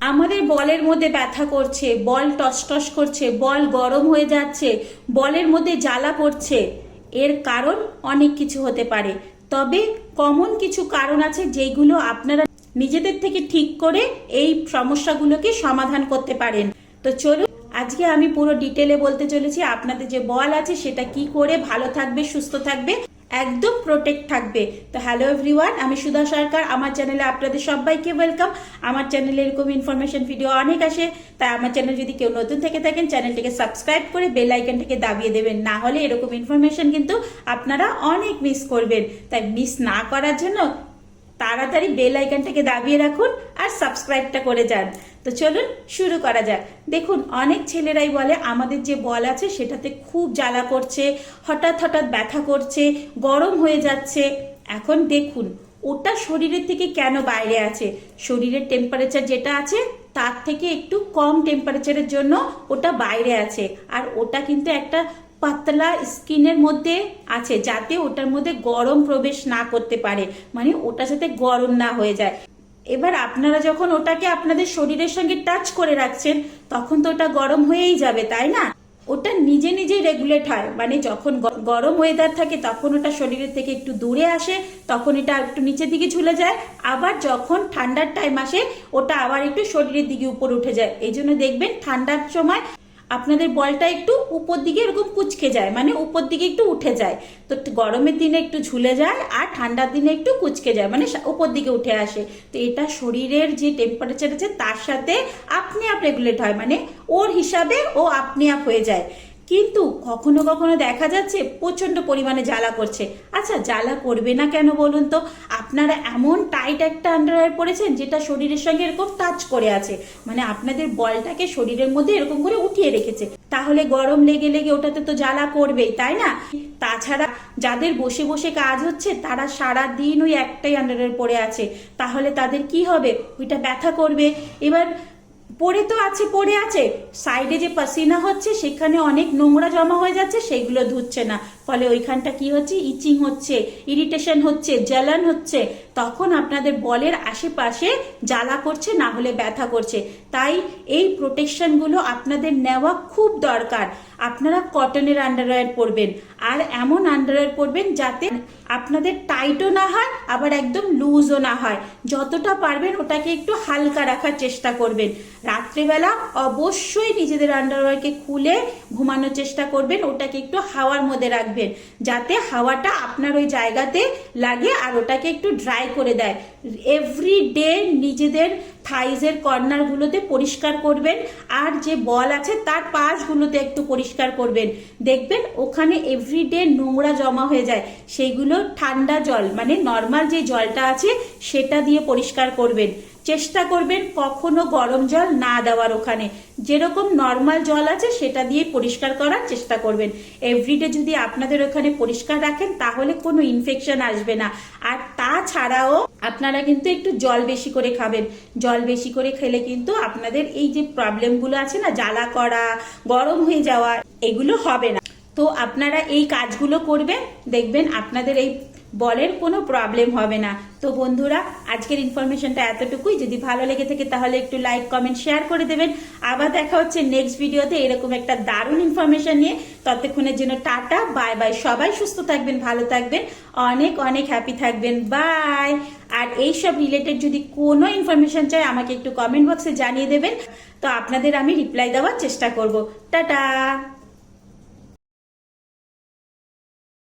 আমাদের বলের মধ্যে ব্যথা করছে, বল টসটস করছে, বল গরম হয়ে যাচ্ছে, বলের মধ্যে জ্বালা পড়ছে। এর কারণ অনেক কিছু হতে পারে। তবে কমন কিছু কারণ আছে যেগুলো আপনারা নিজেদের থেকে ঠিক করে এই সমস্যাগুলোকে সমাধান করতে পারেন। তো চলুন আজকে আমি পুরো ডিটেলে বলতে চলেছি, আপনাদের যে বল আছে সেটা কি করে ভালো থাকবে, সুস্থ থাকবে, একদম প্রোটেক্ট থাকবে। তো হ্যালো এভরিওয়ান আমি সুধা সরকার, আমার চ্যানেলে আপনাদের সবাইকে ওয়েলকাম আমার চ্যানেলে এরকম ইনফরমেশন ভিডিও অনেক আসে, তাই আমার চ্যানেল যদি কেউ নতুন থেকে থাকেন চ্যানেলটিকে সাবস্ক্রাইব করে বেল আইকনটাকে দাবিয়ে দেবেন। না হলে এরকম ইনফরমেশন কিন্তু আপনারা অনেক মিস করবেন। তাই মিস না করার জন্য তাড়াতাড়ি বেল আইকনটাকে দাবিয়ে রাখুন আর সাবস্ক্রাইবটা করে যান। তো চলুন শুরু করা যাক। দেখুন, অনেক ছেলেরাই বলে, আমাদের যে বল আছে সেটাতে খুব জ্বালা করছে, হঠাৎ হঠাৎ ব্যথা করছে, গরম হয়ে যাচ্ছে। এখন দেখুন, ওটা শরীরের থেকে কেন বাইরে আছে? শরীরের টেম্পারেচার যেটা আছে, তার থেকে একটু কম টেম্পারেচারের জন্য ওটা বাইরে আছে। আর ওটা কিন্তু একটা পাতলা স্কিনের মধ্যে আছে, যাতে ওটার মধ্যে গরম প্রবেশ না করতে পারে। মানে ওটা যাতে গরম না হয়ে যায়। এবার আপনারা যখন ওটাকে আপনাদের শরীরের সঙ্গে টাচ করে রাখছেন, তখন তো ওটা গরম হয়েই যাবে, তাই না? ওটা নিজে নিজেই রেগুলেট হয়। মানে যখন গরম ওয়েদার থাকে, তখন ওটা শরীরের থেকে একটু দূরে আসে, তখন এটা একটু নিচের দিকে ঝুলে যায়। আবার যখন ঠান্ডার টাইম আসে, ওটা আবার একটু শরীরের দিকে উপর উঠে যায়। এই জন্য দেখবেন ঠান্ডার সময় আপনাদের বলটা একটু উপর দিকে এরকম কুচকে যায় মানে উপর দিকে একটু উঠে যায়। তো গরমের দিনে একটু ঝুলে যায় আর ঠান্ডার দিনে একটু কুচকে যায় মানে উপর দিকে উঠে আসে। তো এটা শরীরের যে টেম্পারেচার আছে তার সাথে আপনি আপ রেগুলেট হয় মানে ওর হিসাবে ও আপনি আপ হয়ে যায়। কিন্তু কখনো কখনো দেখা যাচ্ছে প্রচণ্ড পরিমাণে জ্বালা করছে। আচ্ছা জ্বালা করবে না কেন বলুন তো? আপনারা এমন টাইট একটা আন্ডারওয়্যার পরেছেন যেটা শরীরের সঙ্গে এরকম টাচ করে আছে। মানে আপনাদের বলটাকে শরীরের মধ্যে এরকম করে উঠিয়ে রেখেছে। তাহলে গরম লেগে লেগে ওটাতে তো জ্বালা করবেই, তাই না? তাছাড়া যাদের বসে বসে কাজ হচ্ছে, তারা সারা দিন ওই একটাই আন্ডারওয়্যার পরে আছে। তাহলে তাদের কি হবে? ওইটা ব্যথা করবে। এবার পড়ে তো আছে, পড়ে আছে। সাইডে যে পাসিনা হচ্ছে, সেখানে অনেক নোংরা জমা হয়ে যাচ্ছে সেগুলো ধুচ্ছে না। ফলে ওইখানটা কি হচ্ছে? ইচিং হচ্ছে ইরিটেশন হচ্ছে, জ্বালান হচ্ছে। তখন আপনাদের বলের আশেপাশে জ্বালা করছে, না হলে ব্যথা করছে। তাই এই প্রোটেকশনগুলো আপনাদের নেওয়া খুব দরকার। আপনারা কটনের আন্ডারওয়্যার পরবেন। আর এমন আন্ডারওয়্যার পরবেন যাতে আপনাদের টাইটও না হয়, আবার একদম লুজও না হয়। যতটা পারবেন ওটাকে একটু হালকা রাখার চেষ্টা করবেন। রাত্রেবেলা অবশ্যই নিজেদের আন্ডারওয়্যারকে খুলে ঘুমানোর চেষ্টা করবেন। ওটাকে একটু হাওয়ার মধ্যে রাখবেন যাতে হাওয়াটা আপনার ওই জায়গাতে লাগে আর ওটাকে একটু ড্রাই করে দেয়। এভরি ডে নিজেদের থাইজের কর্নারগুলোতে পরিষ্কার করবেন আর যে বল আছে তার পাশগুলোতে একটু পরিষ্কার করবেন। দেখবেন ওখানে এভরিডে নোংরা জমা হয়ে যায়। সেইগুলো ঠান্ডা জল মানে নর্মাল যে জলটা আছে সেটা দিয়ে পরিষ্কার করবেন। চেষ্টা করবেন কখনো গরম জল না দেওয়ার ওখানে। যেরকম নর্মাল জল আছে, সেটা দিয়ে পরিষ্কার করার চেষ্টা করবেন। এভরিডে যদি আপনাদের ওখানে পরিষ্কার রাখেন, তাহলে কোনো ইনফেকশন আসবে না। আর তাছাড়াও আপনারা কিন্তু একটু জল বেশি করে খাবেন। জল বেশি করে খেলে কিন্তু আপনাদের এই যে প্রবলেমগুলো আছে না, জ্বালা করা, গরম হয়ে যাওয়া, এগুলো হবে না। তো আপনারা এই কাজগুলো করবেন, দেখবেন আপনাদের এই বলের কোনো প্রবলেম হবে না। তো বন্ধুরা, আজকের ইনফরমেশনটা এতটুকুই। যদি ভালো লেগে থাকে তাহলে একটু লাইক কমেন্ট শেয়ার করে দেবেন। আবার দেখা হচ্ছে নেক্সট ভিডিওতে এরকম একটা দারুণ ইনফরমেশন নিয়ে। ততক্ষণের জন্য টাটা বাই বাই সবাই সুস্থ থাকবেন, ভালো থাকবেন। অনেক অনেক হ্যাপি থাকবেন। বাই আর এই সব রিলেটেড যদি কোনো ইনফরমেশন চাই আমাকে একটু কমেন্ট বক্সে জানিয়ে দেবেন। তো আপনাদের আমি রিপ্লাই দেওয়ার চেষ্টা করব। টাটা!